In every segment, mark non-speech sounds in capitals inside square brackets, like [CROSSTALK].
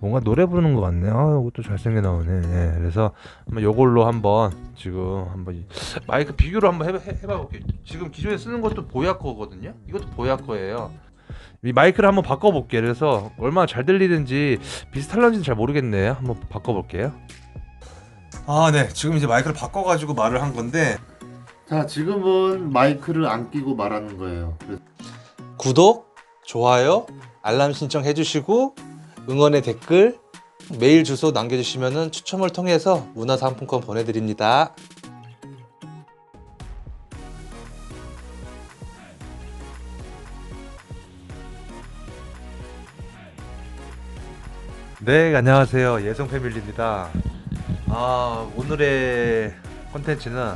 뭔가 노래 부르는 것 같네. 아, 이것도 잘생겨 나오네. 예, 그래서 한번 요걸로 한번 지금 한번 이 마이크 비교를 한번 해봐, 해- 해봐 볼게요. 지금 기존에 쓰는 것도 보야 거거든요. 이것도 보야 거예요. 이 마이크를 한번 바꿔볼게요. 그래서 얼마나 잘 들리는지 비슷할런지는 잘 모르겠네요. 한번 바꿔볼게요. 아, 네. 지금 이제 마이크를 바꿔가지고 말을 한 건데 자, 지금은 마이크를 안 끼고 말하는 거예요. 그래서 구독, 좋아요, 알람 신청해 주시고 응원의 댓글, 메일 주소 남겨주시면 추첨을 통해서 문화상품권 보내드립니다. 네, 안녕하세요. 예성 패밀리입니다. 아, 오늘의 컨텐츠는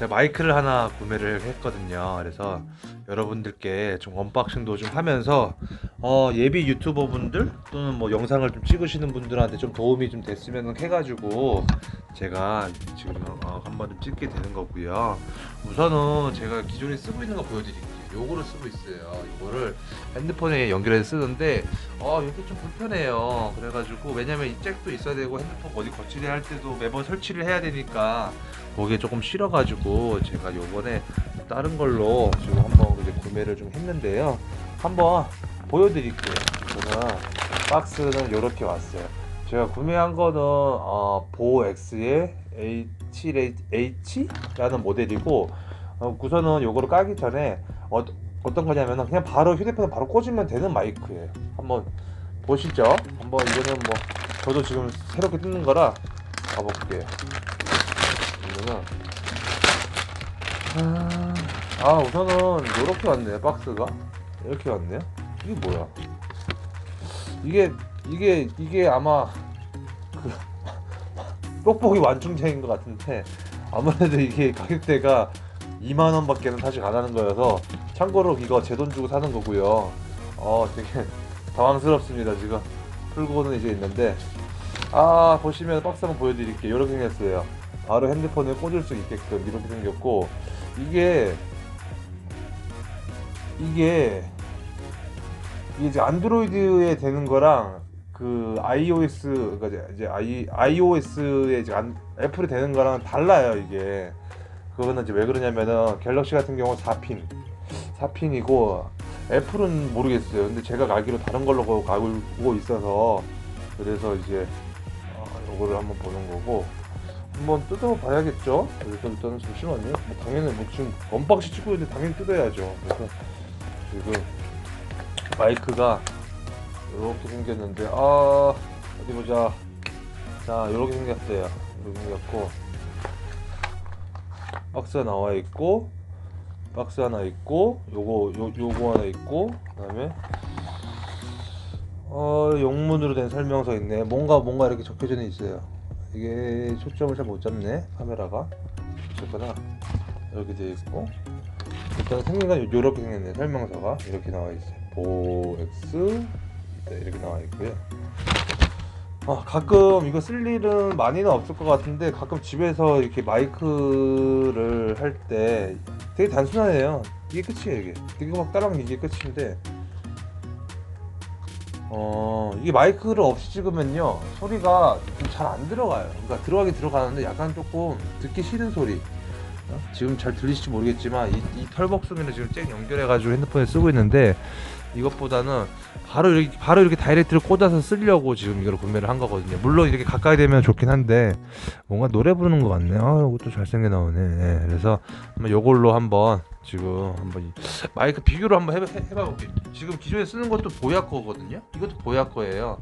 제가 마이크를 하나 구매를 했거든요. 그래서 여러분들께 좀 언박싱도 좀 하면서 어, 예비 유튜버 분들 또는 뭐 영상을 좀 찍으시는 분들한테 좀 도움이 좀 됐으면 해가지고 제가 지금 어, 한번 좀 찍게 되는 거고요. 우선은 제가 기존에 쓰고 있는 거 보여드릴게요. 요거를 쓰고 있어요. 이거를 핸드폰에 연결해서 쓰는데 어 이게 좀 불편해요. 그래가지고 왜냐면 이 잭도 있어야 되고 핸드폰 어디 거치대 할 때도 매번 설치를 해야 되니까 거기에 조금 싫어가지고 제가 요번에 다른 걸로 지금 한번 이제 구매를 좀 했는데요. 한번 보여드릴게요. 저는 박스는 이렇게 왔어요. 제가 구매한 거는 어, 보호 X의 H7H라는 모델이고 어, 우선은 요거를 까기 전에 어, 어떤 거냐면은 그냥 바로 휴대폰에 바로 꽂으면 되는 마이크예요. 한번 보시죠. 한번 이거는 뭐 저도 지금 새롭게 뜯는 거라 가볼게요. 이거는 아, 아 우선은 이렇게 왔네요. 박스가 이렇게 왔네요. 이게 뭐야? 이게 이게 이게 아마 그 [LAUGHS] 뽁뽁이 완충제인 것 같은데 아무래도 이게 가격대가 2만 원 밖에는 사실 안 하는 거여서 참고로 이거 제 돈 주고 사는 거고요. 어 되게 당황스럽습니다 지금 풀고는 이제 있는데 아 보시면 박스 한번 보여드릴게요. 이렇게 생겼어요. 바로 핸드폰에 꽂을 수 있게끔 이렇게 생겼고 이게 이게 이게 이제 안드로이드에 되는 거랑 그 iOS 그러니까 이제 i iOS에 이제 안, 애플이 되는 거랑 달라요 이게. 그거는 이제 왜 그러냐면은 갤럭시 같은 경우 4핀 4핀이고 애플은 모르겠어요. 근데 제가 알기로 다른 걸로 거- 알고 있어서 그래서 이제 어, 요거를 한번 보는 거고 한번 뜯어봐야겠죠? 그래서 일단은 잠시만요. 뭐 당연히 뭐 지금 언박싱 찍고 있는데 당연히 뜯어야죠. 그래서 지금 마이크가 이렇게 생겼는데 아 어디 보자. 자 이렇게 생겼어요. 이렇게 생겼고 박스 나와 있고 박스 하나 있고 요거 요, 요거 하나 있고 그 다음에 어 영문으로 된 설명서 있네. 뭔가 뭔가 이렇게 적혀져 있어요. 이게 초점을 잘 못 잡네 카메라가. 어쨌거나. 이렇게 돼 있고. 일단 생긴 건 요- 요렇게 생겼네 설명서가. 이렇게 나와 있어요. 보엑스 이렇게 나와 있고요 아, 가끔 이거 쓸 일은 많이는 없을 것 같은데 가끔 집에서 이렇게 마이크를 할 때 되게 단순하네요. 이게 끝이에요, 이게. 이거 막 따라하면 이게 끝인데 어, 이게 마이크를 없이 찍으면요. 소리가 잘안 들어가요. 그러니까 들어가긴 들어가는데 약간 조금 듣기 싫은 소리. 어? 지금 잘 들리실지 모르겠지만 이, 이 털복숭이는 지금 잭 연결해가지고 핸드폰에 쓰고 있는데 이것보다는 바로 이렇게 바로 이렇게 다이렉트를 꽂아서 쓰려고 지금 이걸 구매를 한 거거든요. 물론 이렇게 가까이 되면 좋긴 한데 뭔가 노래 부르는 것 같네. 아, 이것도 잘생겨 나오네. 예, 그래서 한번 요걸로 한번 지금 한번 이 마이크 비교를 한번 해봐, 해, 해봐 볼게요. 지금 기존에 쓰는 것도 보야 거거든요. 이것도 보야 거예요.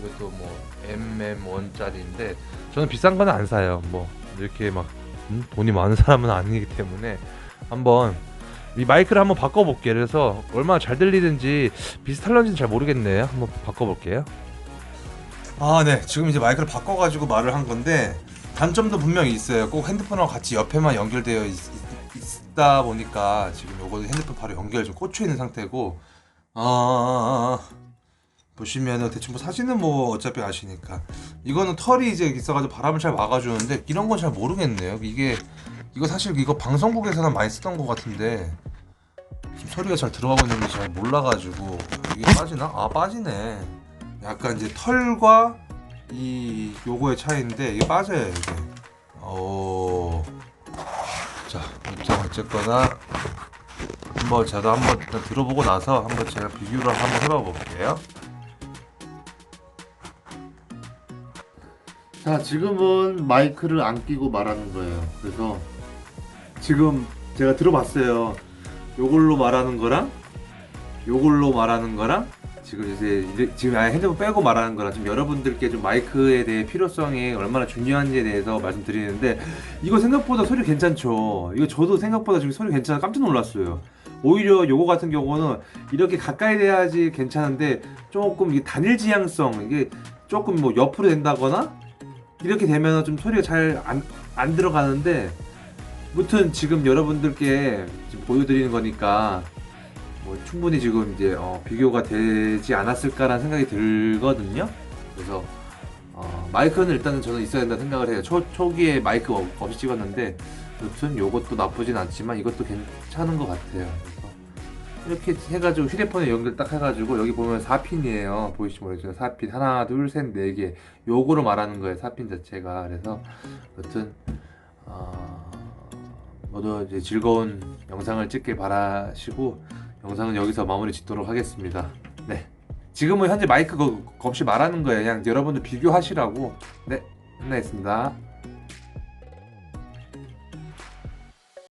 이것도 뭐 MM1짜리인데 저는 비싼 거는 안 사요. 뭐 이렇게 막 음? 돈이 많은 사람은 아니기 때문에 한번 이 마이크를 한번 바꿔볼게요. 그래서 얼마나 잘 들리는지 비슷할런지는 잘 모르겠네요. 한번 바꿔볼게요. 아, 네. 지금 이제 마이크를 바꿔가지고 말을 한 건데 단점도 분명히 있어요. 꼭 핸드폰하고 같이 옆에만 연결되어 있, 다 보니까 지금 요거 핸드폰 바로 연결 좀 꽂혀 있는 상태고 아 보시면은 대충 뭐 사진은 뭐 어차피 아시니까 이거는 털이 이제 있어가지고 바람을 잘 막아주는데 이런 건 잘 모르겠네요. 이게 이거 사실 이거 방송국에서는 많이 쓰던 것 같은데 지금 소리가 잘 들어가고 있는지 잘 몰라가지고 이게 빠지나? 아 빠지네. 약간 이제 털과 이 요거의 차이인데 이게 빠져요 이게. 오. 자, 일단 어쨌거나 한번 저도 한번 일단 들어보고 나서 한번 제가 비교를 한번 해봐 볼게요. 자 지금은 마이크를 안 끼고 말하는 거예요. 그래서 지금 제가 들어봤어요. 요걸로 말하는 거랑 요걸로 말하는 거랑 지금 이제 지금 아예 핸드폰 빼고 말하는 거랑 좀 여러분들께 좀 마이크에 대해 필요성이 얼마나 중요한지에 대해서 말씀드리는데 이거 생각보다 소리 괜찮죠. 이거 저도 생각보다 지금 소리 괜찮아 깜짝 놀랐어요. 오히려 요거 같은 경우는 이렇게 가까이 돼야지 괜찮은데 조금 이게 단일 지향성 이게 조금 뭐 옆으로 된다거나 이렇게 되면 좀 소리가 잘 안 안 들어가는데 무튼 지금 여러분들께 지금 보여드리는 거니까 뭐 충분히 지금 이제 어, 비교가 되지 않았을까라는 생각이 들거든요. 그래서 어, 마이크는 일단은 저는 있어야 된다 생각을 해요. 초, 초기에 마이크 없- 없이 찍었는데 무튼 요것도 나쁘진 않지만 이것도 괜찮은 것 같아요. 이렇게 해가지고 휴대폰에 연결 딱 해가지고 여기 보면 4핀이에요. 보이시면 모르겠지만 4핀 하나 둘셋네 개. 요거로 말하는 거예요. 4핀 자체가 그래서 여튼 어, 모두 이제 즐거운 영상을 찍길 바라시고 영상은 여기서 마무리 짓도록 하겠습니다. 네. 지금은 현재 마이크 거- 없이 말하는 거예요. 그냥 여러분들 비교하시라고. 네. 끝나겠습니다.